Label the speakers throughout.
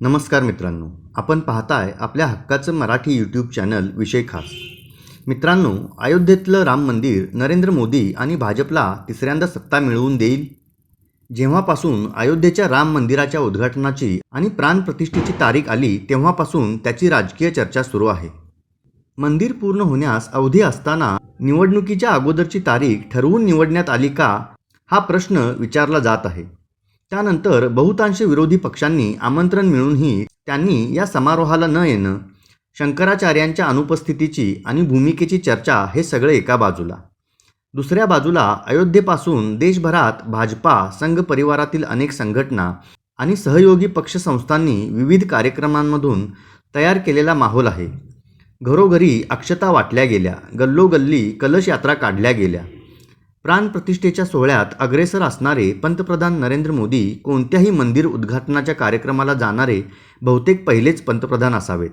Speaker 1: नमस्कार मित्रांनो आपण पाहताय आपल्या हक्काचं मराठी यूट्यूब चॅनल विषय खास. मित्रांनो अयोध्येतलं राम मंदिर नरेंद्र मोदी आणि भाजपला तिसऱ्यांदा सत्ता मिळवून देईल? जेव्हापासून अयोध्येच्या राम मंदिराच्या उद्घाटनाची आणि प्राणप्रतिष्ठेची तारीख आली तेव्हापासून त्याची राजकीय चर्चा सुरू आहे. मंदिर पूर्ण होण्यास अवधी असताना निवडणुकीच्या अगोदरची तारीख ठरवून निवडण्यात आली का हा प्रश्न विचारला जात आहे. त्यानंतर बहुतांश विरोधी पक्षांनी आमंत्रण मिळूनही त्यांनी या समारोहाला न येणं शंकराचार्यांच्या अनुपस्थितीची आणि भूमिकेची चर्चा हे सगळे एका बाजूला. दुसऱ्या बाजूला अयोध्येपासून देशभरात भाजपा संघ परिवारातील अनेक संघटना आणि सहयोगी पक्ष संस्थांनी विविध कार्यक्रमांमधून तयार केलेला माहोल आहे. घरोघरी अक्षता वाटल्या गेल्या गल्लोगल्ली कलश यात्रा काढल्या गेल्या. प्राणप्रतिष्ठेच्या सोहळ्यात अग्रेसर असणारे पंतप्रधान नरेंद्र मोदी कोणत्याही मंदिर उद्घाटनाच्या कार्यक्रमाला जाणारे बहुतेक पहिलेच पंतप्रधान असावेत.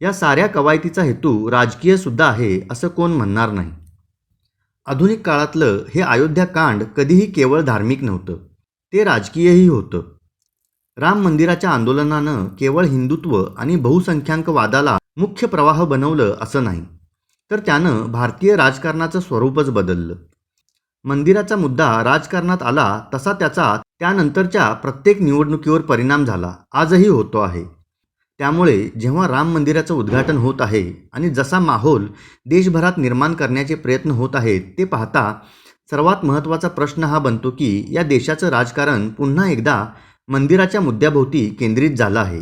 Speaker 1: या साऱ्या कवायतीचा हेतू राजकीयसुद्धा आहे असं कोण म्हणणार नाही. आधुनिक काळातलं हे अयोध्या कांड कधीही केवळ धार्मिक नव्हतं ते राजकीयही होतं. राम मंदिराच्या आंदोलनानं केवळ हिंदुत्व आणि बहुसंख्याकवादाला मुख्य प्रवाह बनवलं असं नाही तर त्यानं भारतीय राजकारणाचं स्वरूपच बदललं. मंदिराचा मुद्दा राजकारणात आला तसा त्याचा त्यानंतरच्या प्रत्येक निवडणुकीवर परिणाम झाला. आजही होतो आहे. त्यामुळे जेव्हा राम मंदिराचं उद्घाटन होत आहे आणि जसा माहोल देशभरात निर्माण करण्याचे प्रयत्न होत आहेत ते पाहता सर्वात महत्त्वाचा प्रश्न हा बनतो की या देशाचं राजकारण पुन्हा एकदा मंदिराच्या मुद्द्याभोवती केंद्रित झालं आहे.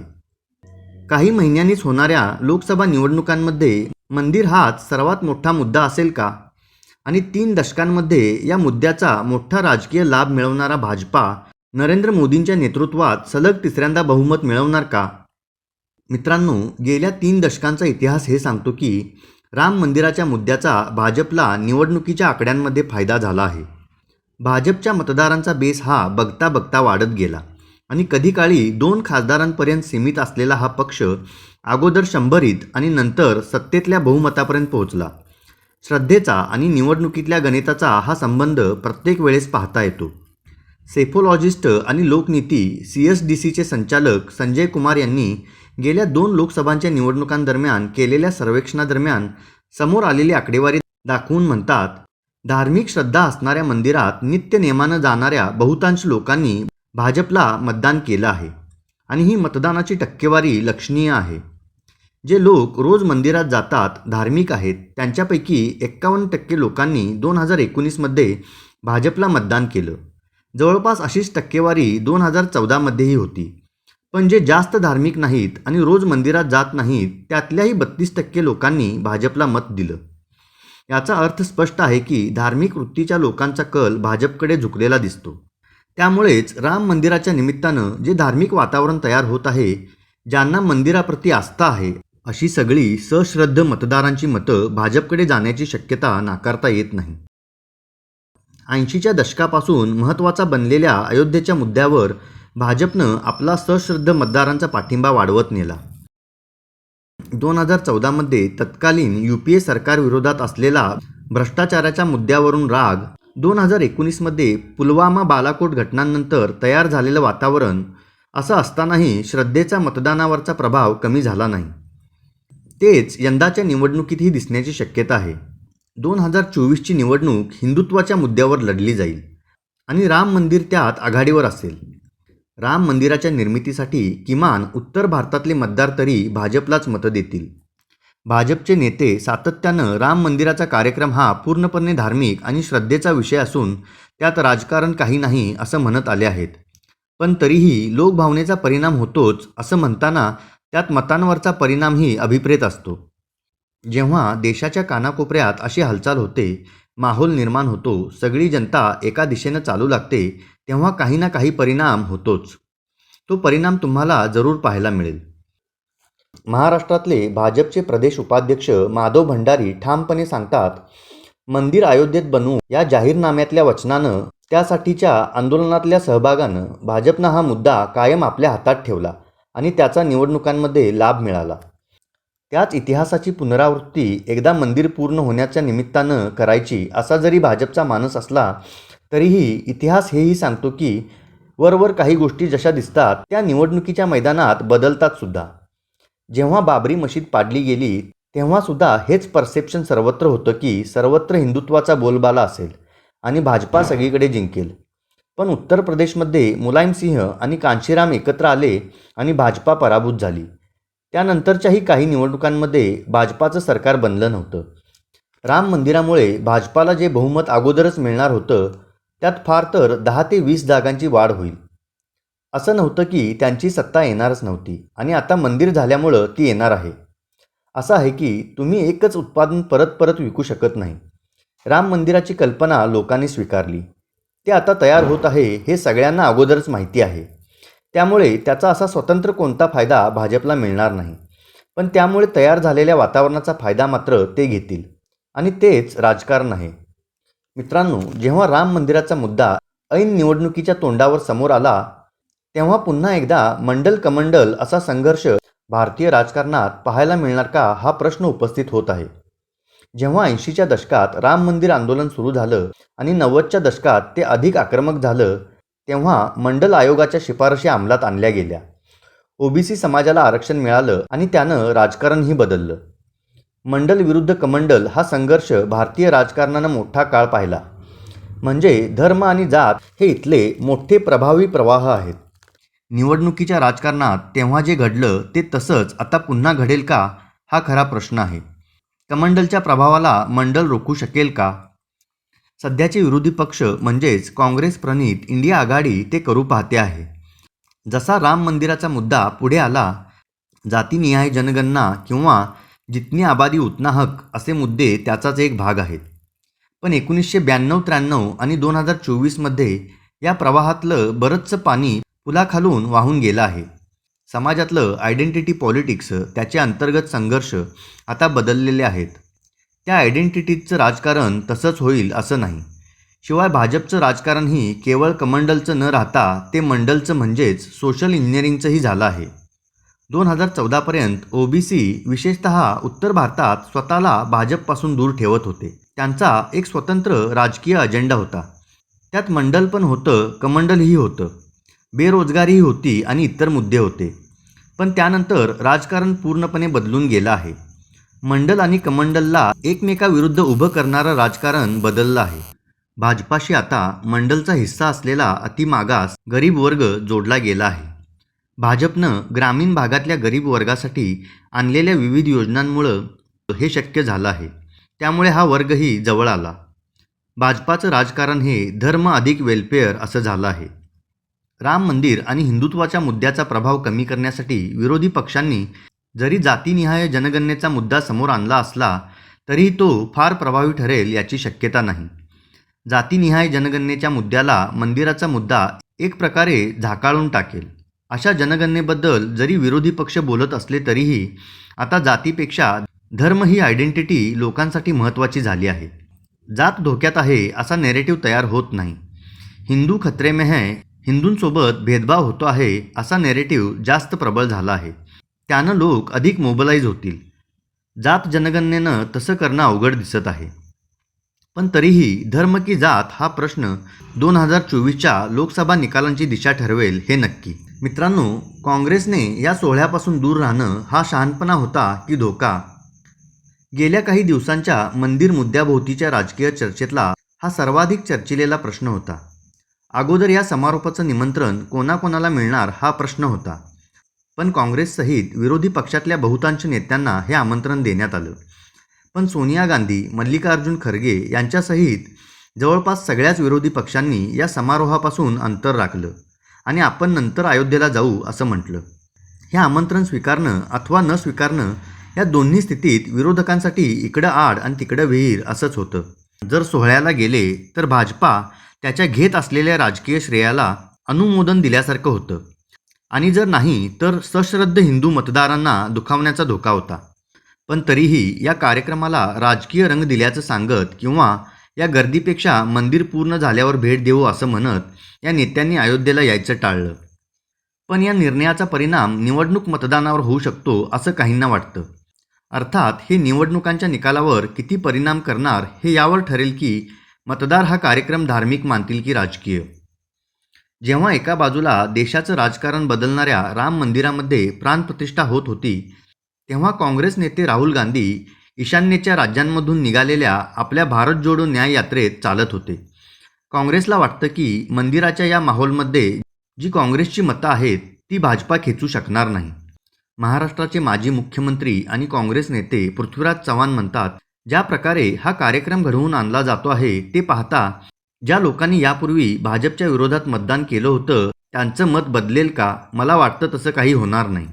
Speaker 1: काही महिन्यांनीच होणाऱ्या लोकसभा निवडणुकांमध्ये मंदिर हाच सर्वात मोठा मुद्दा असेल का? आणि तीन दशकांमध्ये या मुद्द्याचा मोठा राजकीय लाभ मिळवणारा भाजपा नरेंद्र मोदींच्या नेतृत्वात सलग तिसऱ्यांदा बहुमत मिळवणार का? मित्रांनो गेल्या तीन दशकांचा इतिहास हे सांगतो की राम मंदिराच्या मुद्द्याचा भाजपला निवडणुकीच्या आकड्यांमध्ये फायदा झाला आहे. भाजपच्या मतदारांचा बेस हा बघता बघता वाढत गेला आणि कधी काळी दोन खासदारांपर्यंत सीमित असलेला हा पक्ष अगोदर शंभरीत आणि नंतर सत्तेतल्या बहुमतापर्यंत पोहोचला. श्रद्धेचा आणि निवडणुकीतल्या गणिताचा हा संबंध प्रत्येक वेळेस पाहता येतो. सेफोलॉजिस्ट आणि लोकनीती सी एस डी सीचे संचालक संजय कुमार यांनी गेल्या दोन लोकसभांच्या निवडणुकांदरम्यान केलेल्या सर्वेक्षणादरम्यान समोर आलेली आकडेवारी दाखवून म्हणतात धार्मिक श्रद्धा असणाऱ्या मंदिरात नित्य नियमानं जाणाऱ्या बहुतांश लोकांनी भाजपला मतदान केलं आहे आणि ही मतदानाची टक्केवारी लक्षणीय आहे. जे लोक रोज मंदिरात जातात धार्मिक आहेत त्यांच्यापैकी एक्कावन्न टक्के लोकांनी दोन हजार एकोणीसमध्ये भाजपला मतदान केलं. जवळपास अशीच टक्केवारी दोन हजार चौदामध्येही होती. पण जे जास्त धार्मिक नाहीत आणि रोज मंदिरात जात नाहीत त्यातल्याही बत्तीस टक्के लोकांनी भाजपला मत दिलं. याचा अर्थ स्पष्ट आहे की धार्मिक वृत्तीच्या लोकांचा कल भाजपकडे झुकलेला दिसतो. त्यामुळेच राम मंदिराच्या निमित्तानं जे धार्मिक वातावरण तयार होत आहे ज्यांना मंदिराप्रती आस्था आहे अशी सगळी सश्रद्ध मतदारांची मतं भाजपकडे जाण्याची शक्यता नाकारता येत नाही. ऐंशीच्या दशकापासून महत्त्वाचा बनलेल्या अयोध्येच्या मुद्द्यावर भाजपनं आपला सश्रद्ध मतदारांचा पाठिंबा वाढवत नेला. दोन हजार चौदामध्ये तत्कालीन यू पी ए सरकारविरोधात असलेला भ्रष्टाचाराच्या मुद्द्यावरून राग दोन हजार एकोणीसमध्ये पुलवामा बालाकोट घटनांनंतर तयार झालेलं वातावरण असं असतानाही श्रद्धेचा मतदानावरचा प्रभाव कमी झाला नाही. तेच यंदाच्या निवडणुकीतही दिसण्याची शक्यता आहे. दोन हजार चोवीसची निवडणूक हिंदुत्वाच्या मुद्द्यावर लढली जाईल आणि राम मंदिर त्यात आघाडीवर असेल. राम मंदिराच्या निर्मितीसाठी किमान उत्तर भारतातले मतदार तरी भाजपलाच मतं देतील. भाजपचे नेते सातत्यानं राम मंदिराचा कार्यक्रम हा पूर्णपणे धार्मिक आणि श्रद्धेचा विषय असून त्यात राजकारण काही नाही असं म्हणत आले आहेत. पण तरीही लोकभावनेचा परिणाम होतोच असं म्हणताना त्यात मतांवरचा परिणामही अभिप्रेत असतो. जेव्हा देशाच्या कानाकोपऱ्यात अशी हालचाल होते माहोल निर्माण होतो सगळी जनता एका दिशेनं चालू लागते तेव्हा काही ना काही परिणाम होतोच. तो परिणाम तुम्हाला जरूर पाहायला मिळेल. महाराष्ट्रातले भाजपचे प्रदेश उपाध्यक्ष माधव भंडारी ठामपणे सांगतात मंदिर अयोध्येत बनवू या जाहीरनाम्यातल्या वचनानं त्यासाठीच्या आंदोलनातल्या सहभागानं भाजपनं हा मुद्दा कायम आपल्या हातात ठेवला. आणि त्याचा निवडणुकांमध्ये लाभ मिळाला. त्याच इतिहासाची पुनरावृत्ती एकदा मंदिर पूर्ण होण्याच्या निमित्तानं करायची असा जरी भाजपचा मानस असला तरीही इतिहास हेही सांगतो की वरवर काही गोष्टी जशा दिसतात त्या निवडणुकीच्या मैदानात बदलतात सुद्धा. जेव्हा बाबरी मशीद पाडली गेली तेव्हासुद्धा हेच परसेप्शन सर्वत्र होतं की सर्वत्र हिंदुत्वाचा बोलबाला असेल आणि भाजपा सगळीकडे जिंकेल. पण उत्तर प्रदेशमध्ये मुलायम सिंह आणि कांशीराम एकत्र आले आणि भाजपा पराभूत झाली. त्यानंतरच्याही काही निवडणुकांमध्ये भाजपाचं सरकार बनलं नव्हतं. राम मंदिरामुळे भाजपाला जे बहुमत अगोदरच मिळणार होतं त्यात फार तर दहा ते वीस जागांची वाढ होईल. असं नव्हतं की त्यांची सत्ता येणारच नव्हती आणि आता मंदिर झाल्यामुळं ती येणार आहे. असं आहे की तुम्ही एकच उत्पादन परत परत विकू शकत नाही. राम मंदिराची कल्पना लोकांनी स्वीकारली. ते आता तयार होत आहे हे सगळ्यांना अगोदरच माहिती आहे. त्यामुळे त्याचा असा स्वतंत्र कोणता फायदा भाजपला मिळणार नाही. पण त्यामुळे तयार झालेल्या वातावरणाचा फायदा मात्र ते घेतील. आणि तेच राजकारण आहे. मित्रांनो जेव्हा राम मंदिराचा मुद्दा ऐन निवडणुकीच्या तोंडावर समोर आला तेव्हा पुन्हा एकदा मंडल कमंडल असा संघर्ष भारतीय राजकारणात पाहायला मिळणार का हा प्रश्न उपस्थित होत आहे. जेव्हा ऐंशीच्या दशकात राम मंदिर आंदोलन सुरू झालं आणि नव्वदच्या दशकात ते अधिक आक्रमक झालं तेव्हा मंडल आयोगाच्या शिफारशी अंमलात आणल्या गेल्या. ओबीसी समाजाला आरक्षण मिळालं आणि त्यानं राजकारणही बदललं. मंडल विरुद्ध कमंडल हा संघर्ष भारतीय राजकारणानं मोठा काळ पाहिला. म्हणजे धर्म आणि जात हे इथले मोठे प्रभावी प्रवाह आहेत. निवडणुकीच्या राजकारणात तेव्हा जे घडलं ते तसंच आता पुन्हा घडेल का हा खरा प्रश्न आहे. कमंडलच्या प्रभावाला मंडल रोखू शकेल का? सध्याचे विरोधी पक्ष म्हणजेच काँग्रेस प्रणित इंडिया आघाडी ते करू पाहते आहे. जसा राम मंदिराचा मुद्दा पुढे आला जातीनिहाय जनगणना किंवा जितनी आबादी उतना हक असे मुद्दे त्याचाच एक भाग आहेत. पण एकोणीसशे ब्याण्णव त्र्याण्णव आणि दोन हजार चोवीसमध्ये या प्रवाहातलं बरंचसं पाणी पुलाखालून वाहून गेलं आहे. समाजातलं आयडेंटिटी पॉलिटिक्स त्याचे अंतर्गत संघर्ष आता बदललेले आहेत. त्या आयडेंटिटीचं राजकारण तसंच होईल असं नाही. शिवाय भाजपचं राजकारणही केवळ कमंडलचं न राहता ते मंडलचं म्हणजेच सोशल इंजिनिअरिंगचंही झालं आहे. दोन हजार चौदापर्यंत ओ बी सी विशेषत उत्तर भारतात स्वतःला भाजपपासून दूर ठेवत होते. त्यांचा एक स्वतंत्र राजकीय अजेंडा होता. त्यात मंडल पण होतं कमंडलही होतं. बेरोजगारीही होती आणि इतर मुद्दे होते. पण त्यानंतर राजकारण पूर्णपणे बदलून गेलं आहे. मंडल आणि कमंडलला एकमेकाविरुद्ध उभं करणारं राजकारण बदललं आहे. भाजपाशी आता मंडलचा हिस्सा असलेला अतिमागास गरीब वर्ग जोडला गेला आहे. भाजपनं ग्रामीण भागातल्या गरीब वर्गासाठी आणलेल्या विविध योजनांमुळं हे शक्य झालं आहे. त्यामुळे हा वर्गही जवळ आला. भाजपाचं राजकारण हे धर्म अधिक वेलफेअर असं झालं आहे. राम मंदिर आणि हिंदुत्वाच्या मुद्द्याचा प्रभाव कमी करण्यासाठी विरोधी पक्षांनी जरी जातीनिहाय जनगणनेचा मुद्दा समोर आणला असला तरीही तो फार प्रभावी ठरेल याची शक्यता नाही. जातीनिहाय जनगणनेच्या मुद्द्याला मंदिराचा मुद्दा एक प्रकारे झाकाळून टाकेल. अशा जनगणनेबद्दल जरी विरोधी पक्ष बोलत असले तरीही आता जातीपेक्षा धर्म ही आयडेंटिटी लोकांसाठी महत्त्वाची झाली आहे. जात धोक्यात आहे असा नेरेटिव्ह तयार होत नाही. हिंदू खत्रे में है हिंदूंसोबत भेदभाव होतो आहे असा नेरेटिव्ह जास्त प्रबळ झाला आहे. त्यानं लोक अधिक मोबलाईज होतील. जात जनगणनेनं तसं करणं अवघड दिसत आहे. पण तरीही धर्म की जात हा प्रश्न दोन हजार चोवीसच्या लोकसभा निकालांची दिशा ठरवेल हे नक्की. मित्रांनो काँग्रेसने या सोहळ्यापासून दूर राहणं हा शहाणपणा होता की धोका? गेल्या काही दिवसांच्या मंदिर मुद्द्याभोवतीच्या राजकीय चर्चेतला हा सर्वाधिक चर्चिलेला प्रश्न होता. अगोदर या समारोपाचं निमंत्रण कोणाकोणाला मिळणार हा प्रश्न होता. पण काँग्रेससहित विरोधी पक्षातल्या बहुतांश नेत्यांना हे आमंत्रण देण्यात आलं. पण सोनिया गांधी मल्लिकार्जुन खरगे यांच्यासहित जवळपास सगळ्याच विरोधी पक्षांनी या समारोहापासून अंतर राखलं आणि आपण नंतर अयोध्येला जाऊ असं म्हटलं. हे आमंत्रण स्वीकारणं अथवा न स्वीकारणं या दोन्ही स्थितीत विरोधकांसाठी इकडं आड आणि तिकडं विहीर असंच होतं. जर सोहळ्याला गेले तर भाजपा त्याच्या घेत असलेल्या राजकीय श्रेयाला अनुमोदन दिल्यासारखं होतं. आणि जर नाही तर सश्रद्ध हिंदू मतदारांना दुखावण्याचा धोका होता. पण तरीही या कार्यक्रमाला राजकीय रंग दिल्याचं सांगत किंवा या गर्दीपेक्षा मंदिर पूर्ण झाल्यावर भेट देऊ असं म्हणत या नेत्यांनी अयोध्येला यायचं टाळलं. पण या निर्णयाचा परिणाम निवडणूक मतदानावर होऊ शकतो असं काहींना वाटतं. अर्थात हे निवडणुकांच्या निकालावर किती परिणाम करणार हे यावर ठरेल की मतदार हा कार्यक्रम धार्मिक मानतील की राजकीय? जेव्हा एका बाजूला देशाचं राजकारण बदलणाऱ्या राम मंदिरामध्ये प्राणप्रतिष्ठा होत होती तेव्हा काँग्रेस नेते राहुल गांधी ईशान्येच्या राज्यांमधून निघालेल्या आपल्या भारत जोडो न्याय यात्रेत चालत होते. काँग्रेसला वाटतं की मंदिराच्या या माहोलमध्ये जी काँग्रेसची मतं आहेत ती भाजपा खेचू शकणार नाही. महाराष्ट्राचे माजी मुख्यमंत्री आणि काँग्रेस नेते पृथ्वीराज चव्हाण म्हणतात ज्या प्रकारे हा कार्यक्रम घडवून आणला जातो आहे ते पाहता ज्या लोकांनी यापूर्वी भाजपच्या विरोधात मतदान केलं होतं त्यांचं मत बदलेल का? मला वाटतं तसं काही होणार नाही.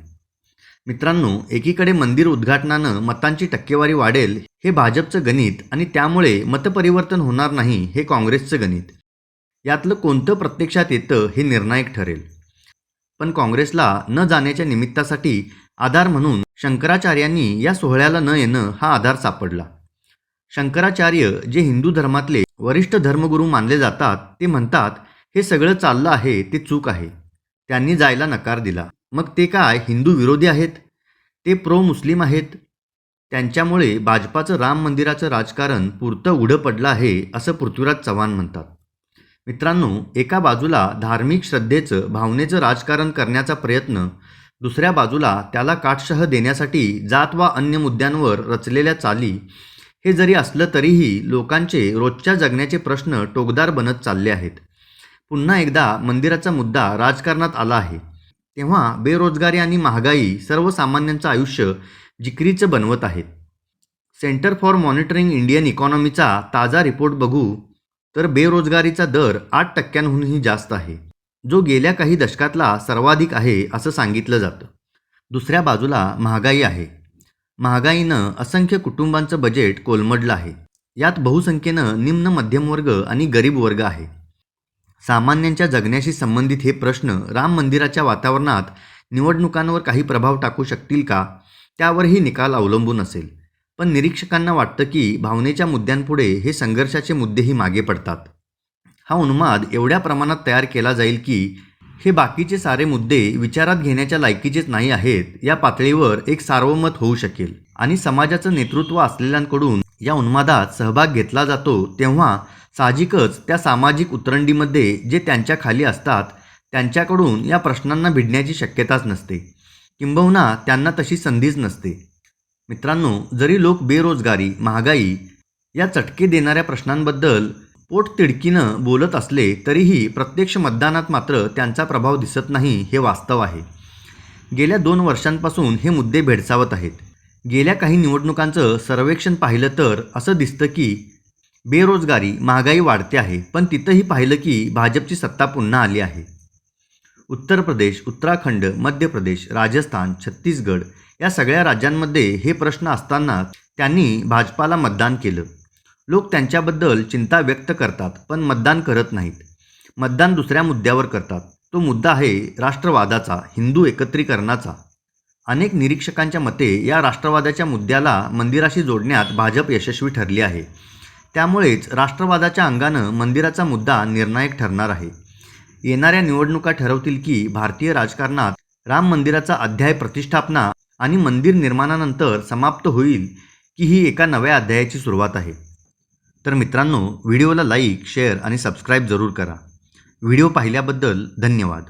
Speaker 1: मित्रांनो एकीकडे मंदिर उद्घाटनानं मतांची टक्केवारी वाढेल हे भाजपचं गणित आणि त्यामुळे मतपरिवर्तन होणार नाही हे काँग्रेसचं गणित. यातलं कोणतं प्रत्यक्षात येतं हे निर्णायक ठरेल. पण काँग्रेसला न जाण्याच्या निमित्तासाठी आधार म्हणून शंकराचार्यांनी या सोहळ्याला न येणं हा आधार सापडला. शंकराचार्य जे हिंदू धर्मातले वरिष्ठ धर्मगुरू मानले जातात ते म्हणतात हे सगळं चाललं आहे ते चूक आहे. त्यांनी जायला नकार दिला. मग ते काय हिंदू विरोधी आहेत? ते प्रो मुस्लिम आहेत? त्यांच्यामुळे भाजपाचं राम मंदिराचं राजकारण पुरतं उडं पडलं आहे असं पृथ्वीराज चव्हाण म्हणतात. मित्रांनो एका बाजूला धार्मिक श्रद्धेचं भावनेचं राजकारण करण्याचा प्रयत्न दुसऱ्या बाजूला त्याला काटशह देण्यासाठी जात वा अन्य मुद्द्यांवर रचलेल्या चाली हे जरी असलं तरीही लोकांचे रोजच्या जगण्याचे प्रश्न टोकदार बनत चालले आहेत. पुन्हा एकदा मंदिराचा मुद्दा राजकारणात आला आहे. तेव्हा बेरोजगारी आणि महागाई सर्वसामान्यांचं आयुष्य जिकरीचं बनवत आहेत. सेंटर फॉर मॉनिटरिंग इंडियन इकॉनॉमीचा ताजा रिपोर्ट बघू तर बेरोजगारीचा दर आठ टक्क्यांहूनही जास्त आहे. जो गेल्या काही दशकातला सर्वाधिक आहे असं सांगितलं जातं. दुसऱ्या बाजूला महागाई आहे. महागाईनं असंख्य कुटुंबांचं बजेट कोलमडलं आहे. यात बहुसंख्येनं निम्न मध्यमवर्ग आणि गरीब वर्ग आहे. सामान्यांच्या जगण्याशी संबंधित हे प्रश्न राम मंदिराच्या वातावरणात निवडणुकांवर काही प्रभाव टाकू शकतील का? त्यावरही निकाल अवलंबून असेल. पण निरीक्षकांना वाटतं की भावनेच्या मुद्द्यांपुढे हे संघर्षाचे मुद्देही मागे पडतात. हा उन्माद एवढ्या प्रमाणात तयार केला जाईल की हे बाकीचे सारे मुद्दे विचारात घेण्याच्या लायकीचेच नाही आहेत या पातळीवर एक सार्वमत होऊ शकेल. आणि समाजाचं नेतृत्व असलेल्यांकडून या उन्मादात सहभाग घेतला जातो तेव्हा साहजिकच त्या सामाजिक उतरंडीमध्ये जे त्यांच्या खाली असतात त्यांच्याकडून या प्रश्नांना भिडण्याची शक्यताच नसते. किंबहुना त्यांना तशी संधीच नसते. मित्रांनो जरी लोक बेरोजगारी महागाई या चटके देणाऱ्या प्रश्नांबद्दल पोट तिडकीनं बोलत असले तरीही प्रत्यक्ष मतदानात मात्र त्यांचा प्रभाव दिसत नाही हे वास्तव आहे. गेल्या दोन वर्षांपासून हे मुद्दे भेडसावत आहेत. गेल्या काही निवडणुकांचं सर्वेक्षण पाहिलं तर असं दिसतं की बेरोजगारी महागाई वाढते आहे पण तिथंही पाहिलं की भाजपची सत्ता पुन्हा आली आहे. उत्तर प्रदेश उत्तराखंड मध्य प्रदेश राजस्थान छत्तीसगड या सगळ्या राज्यांमध्ये हे प्रश्न असताना त्यांनी भाजपाला मतदान केलं. लोक त्यांच्याबद्दल चिंता व्यक्त करतात पण मतदान करत नाहीत. मतदान दुसऱ्या मुद्द्यावर करतात. तो मुद्दा आहे राष्ट्रवादाचा हिंदू एकत्रीकरणाचा. अनेक निरीक्षकांच्या मते या राष्ट्रवादाच्या मुद्द्याला मंदिराशी जोडण्यात भाजप यशस्वी ठरली आहे. त्यामुळेच राष्ट्रवादाच्या अंगानं मंदिराचा मुद्दा निर्णायक ठरणार आहे. येणाऱ्या निवडणुका ठरवतील की भारतीय राजकारणात राम मंदिराचा अध्याय प्रतिष्ठापना आणि मंदिर निर्माणानंतर समाप्त होईल की ही एका नव्या अध्यायाची सुरुवात आहे. तर मित्रांनो व्हिडिओला लाईक शेअर आणि सबस्क्राईब जरूर करा. व्हिडिओ पाहिल्याबद्दल धन्यवाद.